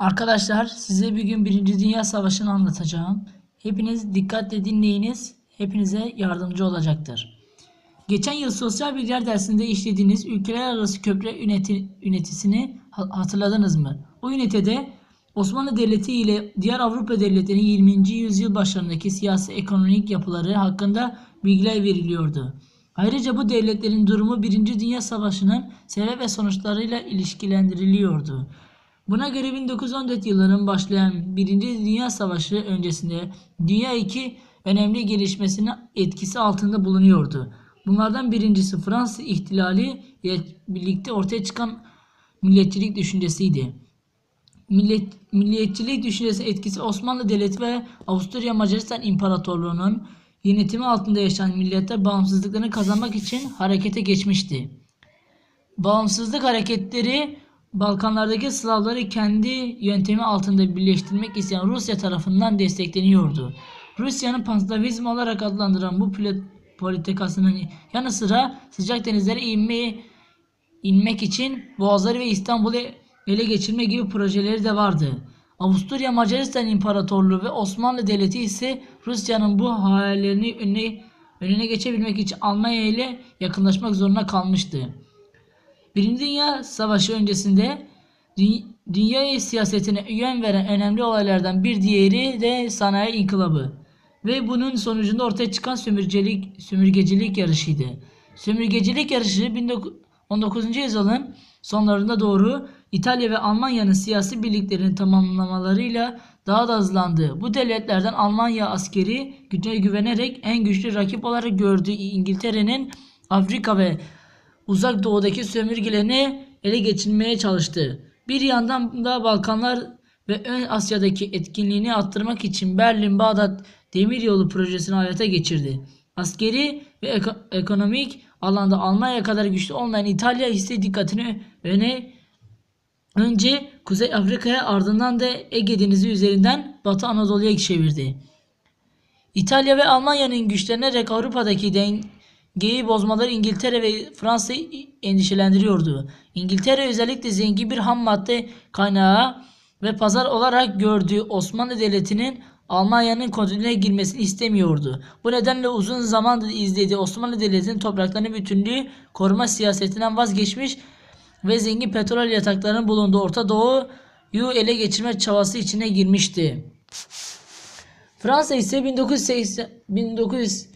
Arkadaşlar size bir gün Birinci Dünya Savaşı'nı anlatacağım. Hepiniz dikkatle dinleyiniz. Hepinize yardımcı olacaktır. Geçen yıl sosyal bilgiler dersinde işlediğiniz ülkeler arası köprü üneti, ünetisini ha- hatırladınız mı? O ünitede Osmanlı Devleti ile diğer Avrupa devletlerinin 20. yüzyıl başlarındaki siyasi ekonomik yapıları hakkında bilgiler veriliyordu. Ayrıca bu devletlerin durumu Birinci Dünya Savaşı'nın sebep ve sonuçlarıyla ilişkilendiriliyordu. Buna göre 1914 yılının başlayan Birinci Dünya Savaşı öncesinde dünya iki önemli gelişmesinin etkisi altında bulunuyordu. Bunlardan birincisi Fransız ihtilali ile birlikte ortaya çıkan milliyetçilik düşüncesiydi. Millet, milliyetçilik düşüncesi etkisi Osmanlı Devleti ve Avusturya Macaristan İmparatorluğu'nun yönetimi altında yaşayan milletler bağımsızlıklarını kazanmak için harekete geçmişti. Bağımsızlık hareketleri Balkanlardaki Slavları kendi yöntemi altında birleştirmek isteyen Rusya tarafından destekleniyordu. Rusya'nın panslavizm olarak adlandırılan bu poli- politikasının yanı sıra sıcak denizlere inmeyi inmek için Boğazları ve İstanbul'u ele geçirme gibi projeleri de vardı. Avusturya Macaristan İmparatorluğu ve Osmanlı Devleti ise Rusya'nın bu hayallerini önüne, önüne geçebilmek için Almanya ile yakınlaşmak zorunda kalmıştı. Birinci Dünya Savaşı öncesinde dü- dünya siyasetine yön veren önemli olaylardan bir diğeri de sanayi inkılabı ve bunun sonucunda ortaya çıkan sömürgelik, sömürgecilik yarışıydı. Sömürgecilik yarışı 19. yüzyılın sonlarında doğru İtalya ve Almanya'nın siyasi birliklerini tamamlamalarıyla daha da hızlandı. Bu devletlerden Almanya askeri gücüne güvenerek en güçlü rakip olarak gördüğü İngiltere'nin Afrika ve uzak doğudaki sömürgelerini ele geçirmeye çalıştı. Bir yandan da Balkanlar ve Ön Asya'daki etkinliğini arttırmak için Berlin-Bağdat Demiryolu projesini hayata geçirdi. Askeri ve eko- ekonomik alanda Almanya kadar güçlü olmayan İtalya ise dikkatini öne önce Kuzey Afrika'ya ardından da Ege Denizi üzerinden Batı Anadolu'ya çevirdi. İtalya ve Almanya'nın güçlenerek Avrupa'daki dengeyi bozmaları İngiltere ve Fransa'yı endişelendiriyordu. İngiltere özellikle zengin bir ham madde kaynağı ve pazar olarak gördüğü Osmanlı Devleti'nin Almanya'nın kontrolüne girmesini istemiyordu. Bu nedenle uzun zamandır izlediği Osmanlı Devleti'nin topraklarını bütünlüğü koruma siyasetinden vazgeçmiş ve zengin petrol yataklarının bulunduğu Orta Doğu'yu ele geçirme çabası içine girmişti. Fransa ise 1980, 1900,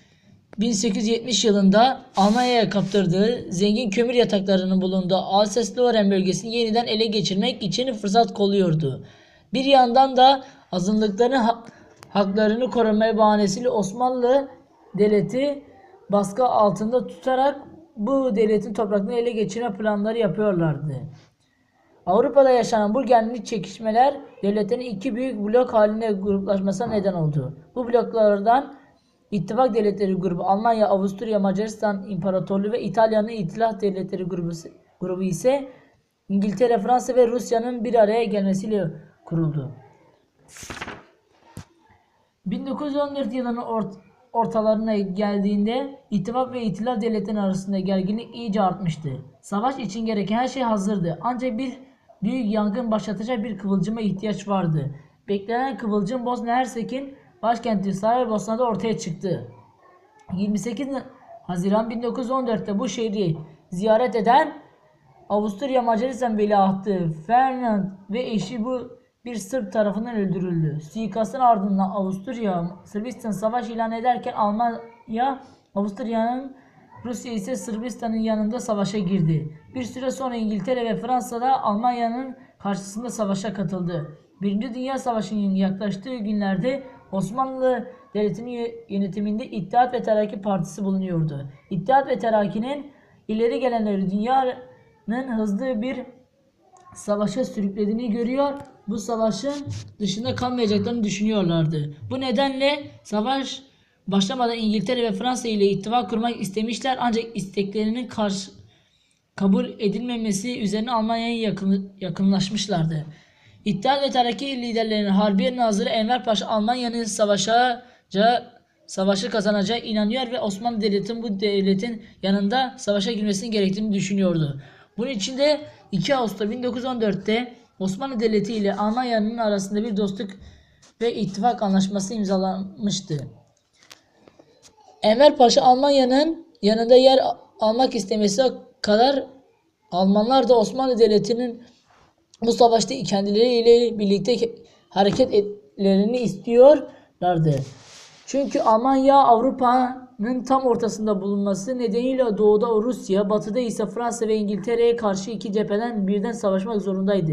1870 yılında Almanya'ya kaptırdığı zengin kömür yataklarının bulunduğu Alsace-Lorraine bölgesini yeniden ele geçirmek için fırsat kolluyordu. Bir yandan da azınlıkların ha- haklarını korumaya bahanesiyle Osmanlı devleti baskı altında tutarak bu devletin topraklarını ele geçirme planları yapıyorlardı. Avrupa'da yaşanan bu genlik çekişmeler devletlerin iki büyük blok haline gruplaşmasına neden oldu. Bu bloklardan İttifak Devletleri grubu Almanya, Avusturya, Macaristan İmparatorluğu ve İtalya'nın İtilaf Devletleri grubu, grubu ise İngiltere, Fransa ve Rusya'nın bir araya gelmesiyle kuruldu. 1914 yılının ort- ortalarına geldiğinde İttifak ve İtilaf devletleri arasında gerginlik iyice artmıştı. Savaş için gereken her şey hazırdı. Ancak bir büyük yangın başlatacak bir kıvılcıma ihtiyaç vardı. Beklenen kıvılcım Bosna Hersek'in başkenti Saraybosna'da ortaya çıktı. 28 Haziran 1914'te bu şehri ziyaret eden Avusturya Macaristan veliahtı Ferdinand ve eşi bu bir Sırp tarafından öldürüldü. Suikastın ardından Avusturya Sırbistan savaş ilan ederken Almanya Avusturya'nın Rusya ise Sırbistan'ın yanında savaşa girdi. Bir süre sonra İngiltere ve Fransa da Almanya'nın karşısında savaşa katıldı. Birinci Dünya Savaşı'nın yaklaştığı günlerde Osmanlı Devleti'nin yönetiminde İttihat ve Terakki Partisi bulunuyordu. İttihat ve Terakki'nin ileri gelenleri dünyanın hızlı bir savaşa sürüklediğini görüyor. Bu savaşın dışında kalmayacaklarını düşünüyorlardı. Bu nedenle savaş başlamadan İngiltere ve Fransa ile ittifak kurmak istemişler ancak isteklerinin karşı kabul edilmemesi üzerine Almanya'ya yakın, yakınlaşmışlardı. İttihat ve Terakki liderlerinin Harbiye Nazırı Enver Paşa Almanya'nın savaşacağı savaşı kazanacağı inanıyor ve Osmanlı Devleti'nin bu devletin yanında savaşa girmesinin gerektiğini düşünüyordu. Bunun için de 2 Ağustos 1914'te Osmanlı Devleti ile Almanya'nın arasında bir dostluk ve ittifak anlaşması imzalanmıştı. Enver Paşa Almanya'nın yanında yer almak istemesi kadar Almanlar da Osmanlı Devleti'nin bu savaşta kendileriyle birlikte hareket etmelerini istiyorlardı. Çünkü Almanya Avrupa'nın tam ortasında bulunması nedeniyle doğuda Rusya, batıda ise Fransa ve İngiltere'ye karşı iki cepheden birden savaşmak zorundaydı.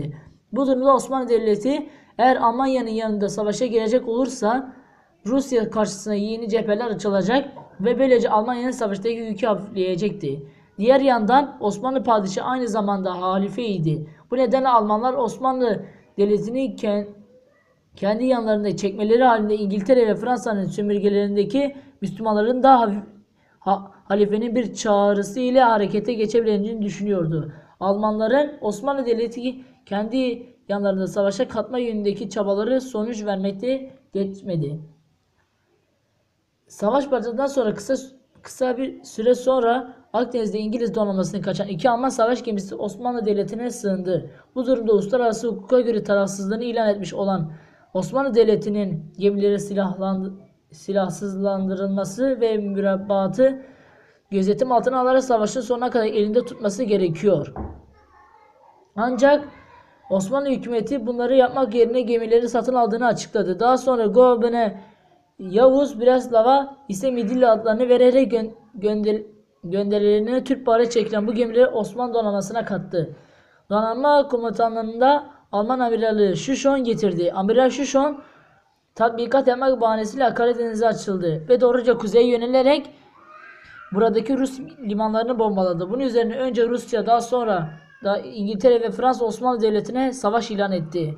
Bu durumda Osmanlı Devleti eğer Almanya'nın yanında savaşa girecek olursa Rusya karşısına yeni cepheler açılacak ve böylece Almanya'nın savaştaki yükü hafifleyecekti. Diğer yandan Osmanlı padişahı aynı zamanda halifeydi. Bu nedenle Almanlar Osmanlı Devleti'ni ken- kendi yanlarında çekmeleri halinde İngiltere ve Fransa'nın sömürgelerindeki Müslümanların daha halifenin bir çağrısı ile harekete geçebileceğini düşünüyordu. Almanların Osmanlı Devleti kendi yanlarında savaşa katma yönündeki çabaları sonuç vermekte geçmedi. Savaş başladıktan sonra kısa kısa bir süre sonra Akdeniz'de İngiliz donanmasını kaçan iki Alman savaş gemisi Osmanlı Devleti'ne sığındı. Bu durumda uluslararası hukuka göre tarafsızlığını ilan etmiş olan Osmanlı Devleti'nin gemileri silahlandı, silahsızlandırılması ve mürebbatı gözetim altına alarak savaşın sonuna kadar elinde tutması gerekiyor. Ancak Osmanlı hükümeti bunları yapmak yerine gemileri satın aldığını açıkladı. Daha sonra Gobene Yavuz Breslava ise Midilli adlarını vererek gö- gönder gönderilerine Türk para çekilen bu gemileri Osmanlı donanmasına kattı. Donanma komutanlığında Alman amirali Şuşon getirdi. Amiral Şuşon tatbikat yapmak bahanesiyle Karadeniz'e açıldı ve doğruca kuzeye yönelerek buradaki Rus limanlarını bombaladı. Bunun üzerine önce Rusya daha sonra da İngiltere ve Fransa Osmanlı Devleti'ne savaş ilan etti.